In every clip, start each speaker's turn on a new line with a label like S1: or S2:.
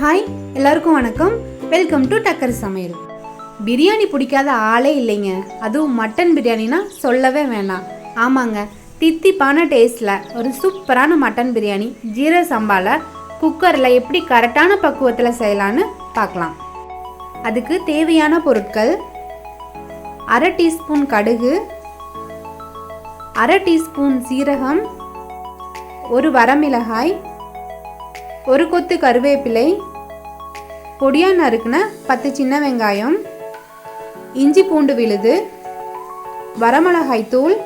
S1: Hi எல்லாருக்கும் வணக்கம். Welcome to டக்கர் சமையல். பிரியாணி பிடிக்காத ஆளே இல்லைங்க. அதுவும் மட்டன் பிரியாணினா சொல்லவே வேணாம். ஆமாங்க தித்திப்பான டேஸ்ட்டில் ஒரு சூப்பரான மட்டன் பிரியாணி ஜீரக சம்பாவில் குக்கரில் எப்படி கரெக்டான பக்குவத்தில் செய்யலான்னு பார்க்கலாம் அதுக்கு தேவையான பொருட்கள் அரை டீஸ்பூன் கடுகு அரை டீஸ்பூன் சீரகம் ஒரு வரமிளகாய் ஒரு கொத்து கருவேப்பிலை பொடியாக நறுக்குன பத்து சின்ன வெங்காயம் இஞ்சி பூண்டு விழுது வரமிளகாய் தூள்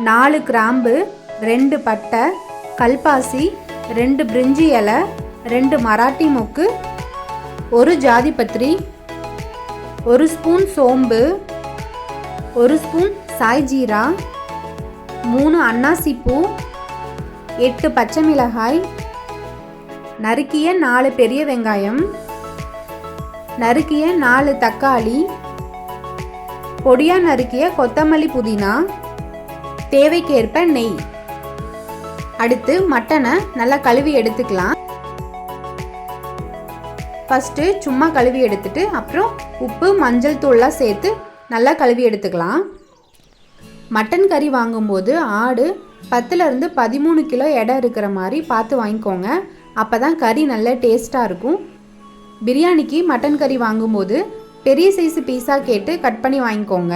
S1: நாலு கிராம்பு ரெண்டு பட்டை கல்பாசி ரெண்டு பிரிஞ்சி இலை ரெண்டு மராட்டி மொக்கு ஒரு ஜாதிபத்திரி ஒரு ஸ்பூன் சோம்பு ஒரு ஸ்பூன் சாய் ஜீரா மூணு அன்னாசி பூ எட்டு பச்சை மிளகாய் நறுக்கிய நாலு பெரிய வெங்காயம் நறுக்கிய நாலு தக்காளி பொடியா நறுக்கிய கொத்தமல்லி புதினா தேவைக்கேற்ப நெய். அடுத்து மட்டனை நல்லா கழுவி எடுத்துக்கலாம். ஃபஸ்ட்டு சும்மா கழுவி எடுத்துட்டு அப்புறம் உப்பு மஞ்சள் தூள்லாம் சேர்த்து நல்லா கழுவி எடுத்துக்கலாம். மட்டன் கறி வாங்கும்போது ஆடு பத்துலேருந்து பதிமூணு கிலோ எடை இருக்கிற மாதிரி பார்த்து வாங்கிக்கோங்க. அப்போ தான் கறி நல்ல டேஸ்ட்டாக இருக்கும். பிரியாணிக்கு மட்டன் கறி வாங்கும்போது பெரிய சைஸ் பீஸாக கேட்டு கட் பண்ணி வாங்கிக்கோங்க.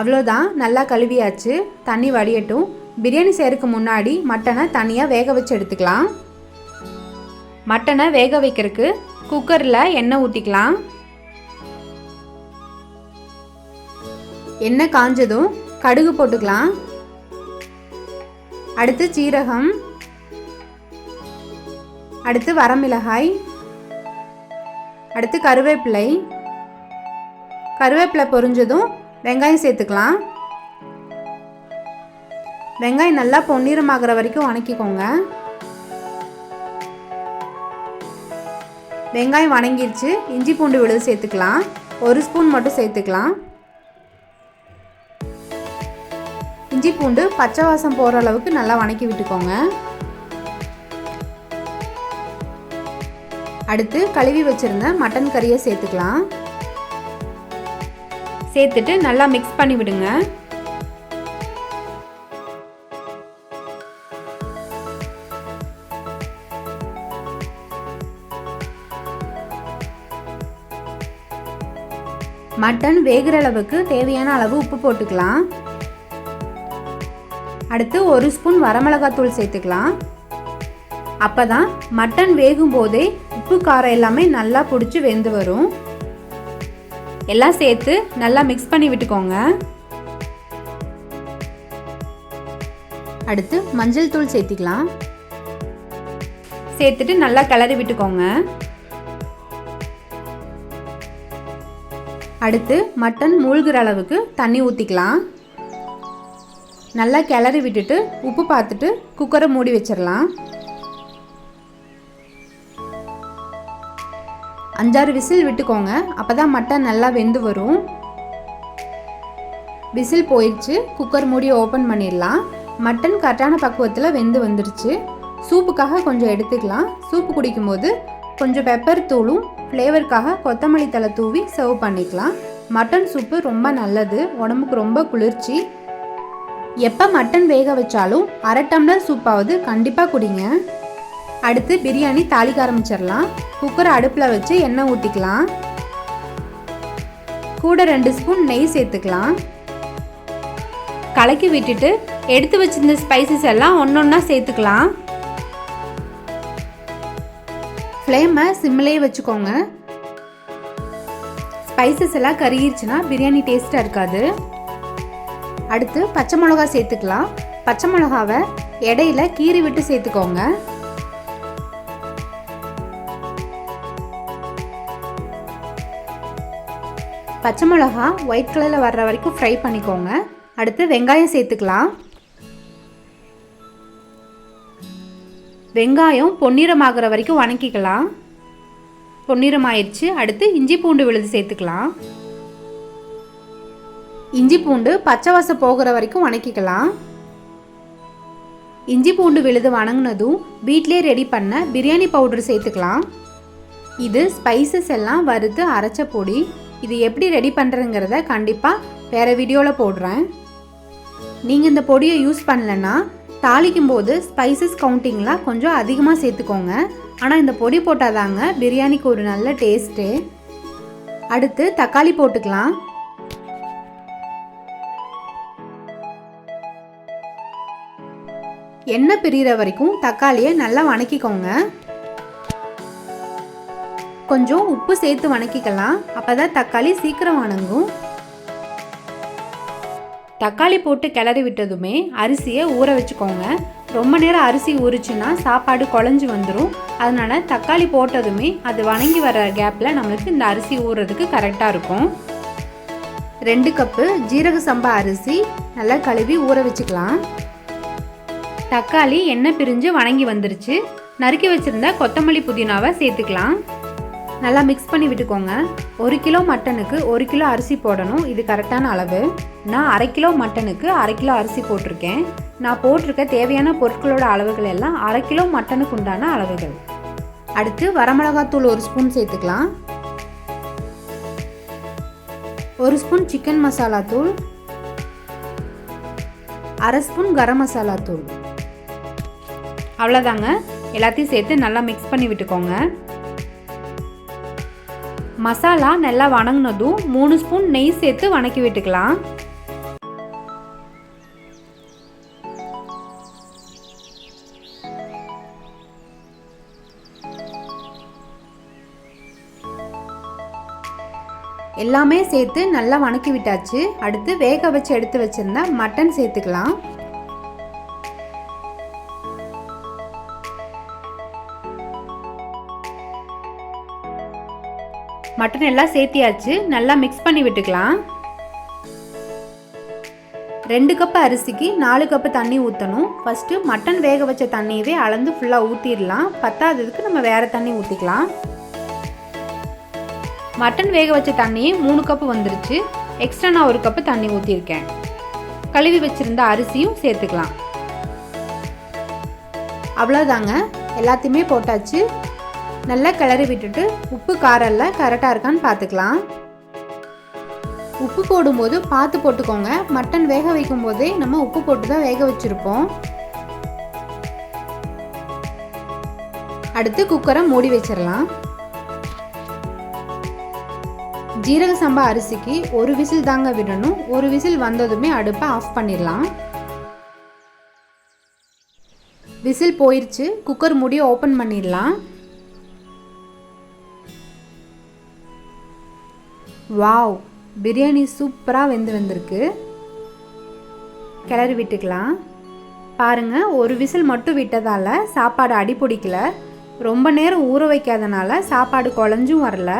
S1: அவ்வளோதான் நல்லா கழுவியாச்சு தண்ணி வடியட்டும். பிரியாணி செய்கிறதுக்கு முன்னாடி மட்டனை தனியாக வேக வச்சு எடுத்துக்கலாம். மட்டனை வேக வைக்கிறதுக்கு குக்கரில் எண்ணெய் ஊற்றிக்கலாம் எண்ணெய் காஞ்சதும் கடுகு போட்டுக்கலாம். அடுத்து சீரகம் அடுத்து வரமிளகாய். அடுத்து கருவேப்பிலை. கருவேப்பிலை பொரிஞ்சதும் வெங்காயம் சேர்த்துக்கலாம். வெங்காயம் நல்லா பொன்னிறமாகிற வரைக்கும் வணக்கிக்கோங்க. வெங்காயம் வணங்கிருச்சு. இஞ்சி பூண்டு விழுது சேர்த்துக்கலாம். ஒரு ஸ்பூன் மட்டும் சேர்த்துக்கலாம். இஞ்சி பூண்டு பச்சை வாசம் போகிற அளவுக்கு நல்லா வணக்கி விட்டுக்கோங்க. அடுத்து கழுவி வச்சுருந்த மட்டன் கறியை சேர்த்துக்கலாம். சேர்த்துட்டு நல்லா மிக்ஸ் பண்ணி விடுங்க. மட்டன் வேகிற அளவுக்கு தேவையான அளவு உப்பு போட்டுக்கலாம். அடுத்து ஒரு ஸ்பூன் வரமிளகாத்தூள் சேர்த்துக்கலாம். அப்போ தான் மட்டன் வேகும் போதே உப்பு காரம் எல்லாமே நல்லா பிடிச்சி வெந்து வரும். எல்லாம் சேர்த்து நல்லா மிக்ஸ் பண்ணி விட்டுக்கோங்க. அடுத்து மஞ்சள் தூள் சேர்த்திக்கலாம். சேர்த்துட்டு நல்லா கிளறி விட்டுக்கோங்க. அடுத்து மட்டன் மூழ்கிற அளவுக்கு தண்ணி ஊற்றிக்கலாம் நல்லா கிளறி விட்டுட்டு உப்பு பார்த்துட்டு குக்கரை மூடி வச்சிடலாம். அஞ்சாறு விசில் விட்டுக்கோங்க. அப்போ தான் மட்டன் நல்லா வெந்து வரும். விசில் போயிடுச்சு குக்கர் மூடி ஓப்பன் பண்ணிடலாம். மட்டன் கரெக்டான பக்குவத்தில் வெந்து வந்துருச்சு. சூப்புக்காக கொஞ்சம் எடுத்துக்கலாம். சூப்பு குடிக்கும்போது கொஞ்சம் பெப்பர் தூளும் ஃப்ளேவருக்காக கொத்தமல்லி தலை தூவி சர்வ் பண்ணிக்கலாம். மட்டன் சூப்பு ரொம்ப நல்லது. உடம்புக்கு ரொம்ப குளிர்ச்சி. எப்போ மட்டன் வேக வச்சாலும் அரை டம்ளர் சூப்பாவது கண்டிப்பாக குடிங்க. அடுத்து பிரியாணி தாளிக்க ஆரம்பிச்சிடலாம். குக்கரை அடுப்பில் வச்சு எண்ணெய் ஊற்றிக்கலாம் கூட ரெண்டு ஸ்பூன் நெய் சேர்த்துக்கலாம். கலக்கி விட்டுட்டு எடுத்து வச்சிருந்த ஸ்பைசஸ் எல்லாம் ஒன்றொன்னா சேர்த்துக்கலாம். ஃப்ளேமை சிம்மிலே வச்சுக்கோங்க. ஸ்பைசஸ் எல்லாம் கருகிருச்சுன்னா பிரியாணி டேஸ்ட்டாக இருக்காது. அடுத்து பச்சை மிளகா சேர்த்துக்கலாம். பச்சை மிளகாவை இடையில கீறி விட்டு சேர்த்துக்கோங்க. பச்சை மிளகா ஒயிட் கலரில் வர்ற வரைக்கும் ஃப்ரை பண்ணிக்கோங்க. அடுத்து வெங்காயம் சேர்த்துக்கலாம். வெங்காயம் பொன்னிறமாகிற வரைக்கும் வணக்கிக்கலாம். பொன்னிறம் ஆயிடுச்சு அடுத்து இஞ்சி பூண்டு விழுது சேர்த்துக்கலாம். இஞ்சி பூண்டு பச்சை வாசம் போகிற வரைக்கும் வணக்கிக்கலாம். இஞ்சி பூண்டு விழுது வணங்கினதும் வீட்டிலே ரெடி பண்ண பிரியாணி பவுடர் சேர்த்துக்கலாம். இது ஸ்பைசஸ் எல்லாம் வறுத்து அரைச்ச பொடி. இது எப்படி ரெடி பண்ணுறதுங்கிறத கண்டிப்பாக வேறு வீடியோவில் போடுறேன். நீங்கள் இந்த பொடியை யூஸ் பண்ணலன்னா தாளிக்கும் போது ஸ்பைசஸ் கவுண்டிங்லாம் கொஞ்சம் அதிகமாக சேர்த்துக்கோங்க. ஆனால் இந்த பொடி போட்டால் தாங்க பிரியாணிக்கு ஒரு நல்ல டேஸ்ட்டு அடுத்து தக்காளி போட்டுக்கலாம். எண்ணெய் பிரிகிற வரைக்கும் தக்காளியை நல்லா வணக்கிக்கோங்க. கொஞ்சம் உப்பு சேர்த்து வணக்கிக்கலாம். அப்போ தான் தக்காளி சீக்கிரம் வணங்கும். தக்காளி போட்டு கிளறி விட்டதுமே அரிசியை ஊற வச்சுக்கோங்க. ரொம்ப நேரம் அரிசி ஊறிச்சுன்னா சாப்பாடு குழஞ்சி வந்துடும் அதனால் தக்காளி போட்டதுமே அது வணங்கி வர கேப்பில் நம்மளுக்கு இந்த அரிசி ஊறுறதுக்கு கரெக்டாக இருக்கும். ரெண்டு கப்பு ஜீரக சம்பா அரிசி நல்லா கழுவி ஊற வச்சுக்கலாம். தக்காளி எண்ணெய் பிரிஞ்சு வணங்கி வந்துருச்சு. நறுக்கி வச்சுருந்த கொத்தமல்லி புதினாவை சேர்த்துக்கலாம். நல்லா மிக்ஸ் பண்ணி விட்டுக்கோங்க. ஒரு கிலோ மட்டனுக்கு ஒரு கிலோ அரிசி போடணும். இது கரெக்டான அளவு. நான் அரை கிலோ மட்டனுக்கு அரை கிலோ அரிசி போட்டிருக்கேன். நான் போட்டிருக்க தேவையான பொருட்களோட அளவுகள் எல்லாம் அரை கிலோ மட்டனுக்கு உண்டான அளவுகள். அடுத்து வரமிளகாத்தூள் ஒரு ஸ்பூன் சேர்த்துக்கலாம். ஒரு ஸ்பூன் சிக்கன் மசாலா தூள். அரை ஸ்பூன் கரம் மசாலா தூள். அவ்வளோதாங்க எல்லாத்தையும் சேர்த்து நல்லா மிக்ஸ் பண்ணி விட்டுக்கோங்க. மசாலா நல்லா வணங்கினதும் மூணு ஸ்பூன் நெய் சேர்த்து வணக்கி விட்டுக்கலாம். எல்லாமே சேர்த்து நல்லா வணக்கி விட்டாச்சு. அடுத்து வேக வச்சு எடுத்து வச்சிருந்த மட்டன் சேர்த்துக்கலாம். மட்டன் எல்லாம் சேர்த்தியாச்சு. நல்லா மிக்ஸ் பண்ணி விட்டுக்கலாம். ரெண்டு கப்பு அரிசிக்கு நாலு கப்பு தண்ணி ஊற்றணும் ஃபஸ்ட்டு மட்டன் வேக வச்ச தண்ணியவே அளந்து ஃபுல்லாக ஊற்றிடலாம் பத்தாததுக்கு நம்ம வேறு தண்ணி ஊற்றிக்கலாம் மட்டன் வேக வச்ச தண்ணி மூணு கப்பு வந்துருச்சு. எக்ஸ்ட்ரா நான் ஒரு கப்பு தண்ணி ஊற்றிருக்கேன் கழுவி வச்சுருந்த அரிசியும் சேர்த்துக்கலாம். அவ்வளோதாங்க எல்லாத்தையுமே போட்டாச்சு. நல்லா கிளறி விட்டுட்டு உப்பு காரெல்லாம் கரெக்டாக இருக்கான்னு பார்த்துக்கலாம். உப்பு போடும்போது பார்த்து போட்டுக்கோங்க. மட்டன் வேக வைக்கும் போதே நம்ம உப்பு போட்டு தான் வேக வச்சுருப்போம். அடுத்து குக்கரை மூடி வச்சிடலாம் ஜீரக சம்பா அரிசிக்கு ஒரு விசில் தாங்க விடணும். ஒரு விசில் வந்ததுமே அடுப்பை ஆஃப் பண்ணிடலாம் விசில் போயிடுச்சு குக்கர் மூடியை ஓப்பன் பண்ணிடலாம் வாவ் பிரியாணி சூப்பராக வெந்து வந்திருக்கு. கிளறி விட்டுக்கலாம். பாருங்கள் ஒரு விசில் மட்டும் விட்டதால் சாப்பாடு அடி பிடிக்கல ரொம்ப நேரம் ஊற வைக்காதனால சாப்பாடு குழஞ்சும் வரல.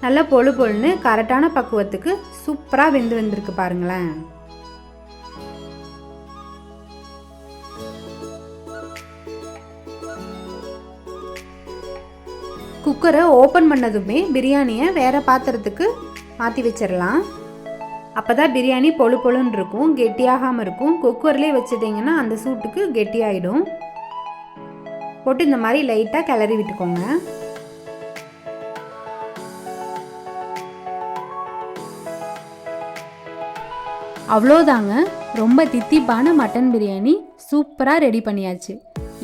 S1: நல்லா பொழு பொழுன்னு கரெக்டான பக்குவத்துக்கு சூப்பராக வெந்து வந்திருக்கு பாருங்களேன். குக்கரை ஓப்பன் பண்ணதுமே பிரியாணியை வேறு பாத்திரத்துக்கு மாற்றி வச்சிடலாம் அப்போ தான் பிரியாணி பொழு பொழுன்னு இருக்கும் கெட்டியாகாமல் இருக்கும். குக்கர்லேயே வச்சுட்டிங்கன்னா அந்த சூட்டுக்கு கெட்டியாயிடும். போட்டு இந்த மாதிரி லைட்டாக கிளறி விட்டுக்கோங்க. அவ்வளோதாங்க ரொம்ப தித்திப்பான மட்டன் பிரியாணி. சூப்பராக ரெடி பண்ணியாச்சு.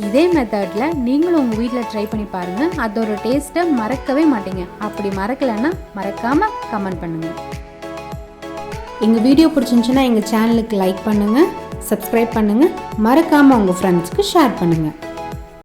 S1: இதே மெத்தடில் நீங்களும் உங்கள் வீட்டில் ட்ரை பண்ணி பாருங்கள் அதோட டேஸ்ட்டை மறக்கவே மாட்டீங்க. அப்படி மறக்கலைன்னா மறக்காமல் கமெண்ட் பண்ணுங்கள் எங்கள் வீடியோ பிடிச்சிருந்துச்சுன்னா எங்கள் சேனலுக்கு லைக் பண்ணுங்கள் சப்ஸ்கிரைப் பண்ணுங்கள் மறக்காமல் உங்கள் ஃப்ரெண்ட்ஸ்க்கு ஷேர் பண்ணுங்கள்